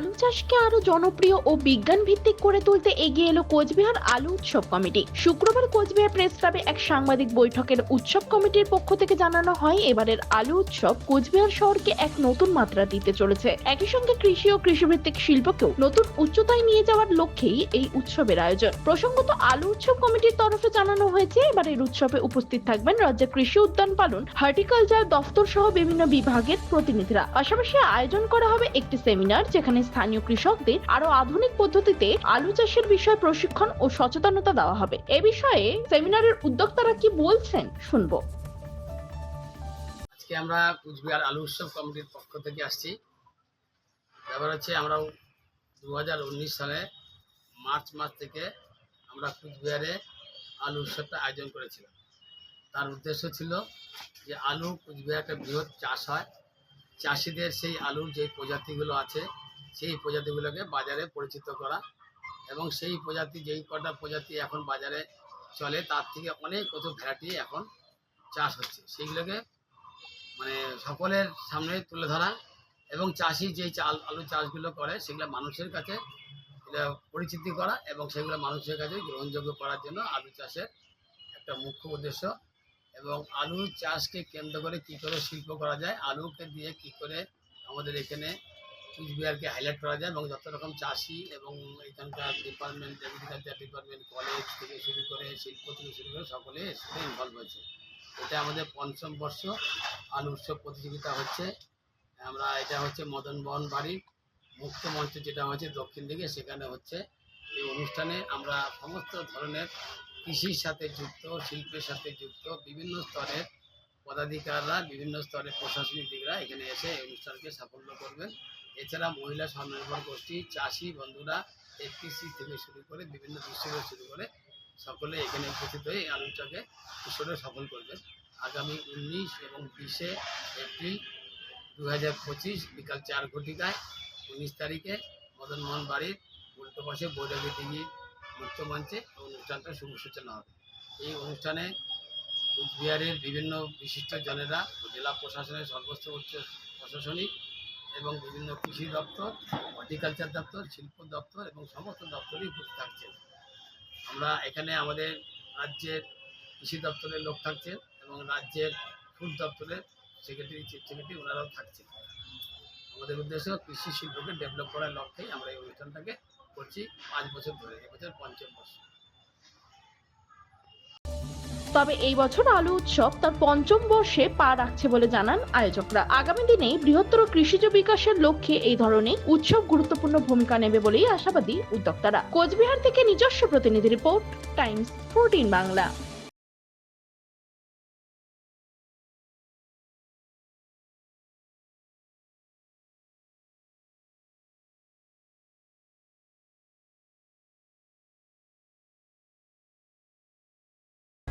আলু চাষকে আরও জনপ্রিয় ও বিজ্ঞান ভিত্তিক করে তুলতে এগিয়ে এলো কোচবিহার আলু উৎসব কমিটি। শুক্রবার কোচবিহার প্রেস ক্লাবে এক সাংবাদিক বৈঠকের উৎসব কমিটির পক্ষ থেকে জানানো হয়, এবারের আলু উৎসব কোচবিহার শহরকে এক নতুন মাত্রা দিতে চলেছে। একই সঙ্গে কৃষি ও কৃষিভিত্তিক শিল্পকেও নতুন উচ্চতায় নিয়ে যাওয়ার লক্ষ্যেই এই উৎসবের আয়োজন। প্রসঙ্গত, আলু উৎসব কমিটির তরফে জানানো হয়েছে, এবারের উৎসবে উপস্থিত থাকবেন রাজ্যের কৃষি উদ্যান পালন, হর্টিকালচার দফতর সহ বিভিন্ন বিভাগের প্রতিনিধিরা। পাশাপাশি আয়োজন করা হবে একটি সেমিনার, যেখানে স্থানীয় কৃষকদের আরও আধুনিক পদ্ধতিতে আলু চাষের বিষয়ে প্রশিক্ষণ ও সচেতনতা দেওয়া হবে। এ বিষয়ে সেমিনারের উদ্যোক্তারা কি বলছেন, শুনব। আজকে আমরা কুচবিহার আলু উৎসব কমিটির পক্ষ থেকে আসছি। ব্যাপার হচ্ছে আমরা দুহাজার উনিশ সালে মার্চ মাস থেকে আমরা কুচবিহারে আলু উৎসবটা আয়োজন করেছিলাম। তার উদ্দেশ্য ছিল যে আলু কুচবিহার একটা বৃহৎ চাষ হয়। চাষিদের সেই আলুর যে প্রজাতিগুলো আছে সেই প্রজাতিগুলোকে বাজারে পরিচিত করা এবং সেই প্রজাতি, যেই কটা প্রজাতি এখন বাজারে চলে, তার থেকে অনেক কত ভ্যারাইটি এখন চাষ হচ্ছে। সেইগুলোকে মানে সকলের সামনে তুলে ধরা এবং চাষি যে চাল আলু চাষগুলো করে, সেগুলো মানুষের কাছে পরিচিতি করা এবং সেগুলো মানুষের কাছে গ্রহণযোগ্য করার জন্য আলু চাষের একটা মুখ্য উদ্দেশ্য। এবং আলু চাষকে কেন্দ্র করে কি করে শিল্প করা যায়, আলুকে দিয়ে কি করে আমাদের এখানে কুচবিহারকে হাইলাইট করা যায় এবং যত রকম চাষি এবং এখানকার ডিপার্টমেন্ট এগ্রিকালচার ডিপার্টমেন্ট কলেজ থেকে শুরু করে শিল্প থেকে শুরু করে সকলে এর সাথে ইনভলভ হয়েছে। এটা আমাদের পঞ্চম বর্ষ আলু উৎসব প্রতিযোগিতা হচ্ছে। আমরা, এটা হচ্ছে মদন মোহন বাড়ির মুক্ত মঞ্চ যেটা হচ্ছে দক্ষিণ দিকে, সেখানে হচ্ছে এই অনুষ্ঠানে আমরা সমস্ত ধরনের কৃষির সাথে যুক্ত, শিল্পের সাথে যুক্ত বিভিন্ন স্তরের পদাধিকাররা, বিভিন্ন স্তরের প্রশাসনিক দিকরা এখানে এসে এই অনুষ্ঠানকে সাফল্য করবেন। এছাড়া মহিলা স্বনির্ভর গোষ্ঠী, চাষি বন্ধুরা এফপিসি থেকে শুরু করে বিভিন্ন দৃশ্যকে শুরু করে সকলে এখানে উপস্থিত হয়ে এই আলোচনাকে ঈশ্বরে সফল করবেন। আগামী উনিশ এবং বিশে এপ্রিল দু হাজার পঁচিশ বিকাল চার ঘটিকায় উনিশ তারিখে মদন মোহন বাড়ির উল্টো পাশে বৈরাগী মুক্ত মঞ্চে অনুষ্ঠানটা শুভ সূচনা হবে। এই অনুষ্ঠানে কুচবিহারের বিভিন্ন বিশিষ্ট জনেরা, জেলা প্রশাসনের সর্বোচ্চ উচ্চ প্রশাসনিক এবং বিভিন্ন কৃষি দপ্তর হর্টিকালচার দপ্তর, শিল্প দপ্তর এবং সমস্ত দপ্তরই উপস্থিত থাকছেন আমরা এখানে আমাদের রাজ্যের কৃষি দপ্তরের লোক থাকছেন এবং রাজ্যের ফুড দপ্তরের সেক্রেটারি চিফ সেক্রেটারি ওনারাও থাকছেন আমাদের উদ্দেশ্য কৃষি শিল্পকে ডেভেলপ করার লক্ষ্যেই আমরা এই অনুষ্ঠানটাকে করছি পাঁচ বছর ধরে, এবছর পঞ্চম বর্ষ। তবে এই বছর আলু উৎসব তার পঞ্চম বর্ষে পা রাখছে বলে জানান আয়োজকরা। আগামী দিনে বৃহত্তর কৃষিজ বিকাশের লক্ষ্যে এই ধরনের উৎসব গুরুত্বপূর্ণ ভূমিকা নেবে বলেই আশাবাদী উদ্যোক্তারা। কোচবিহার থেকে নিজস্ব প্রতিনিধি রিপোর্ট, টাইমস ফোরটিন বাংলা।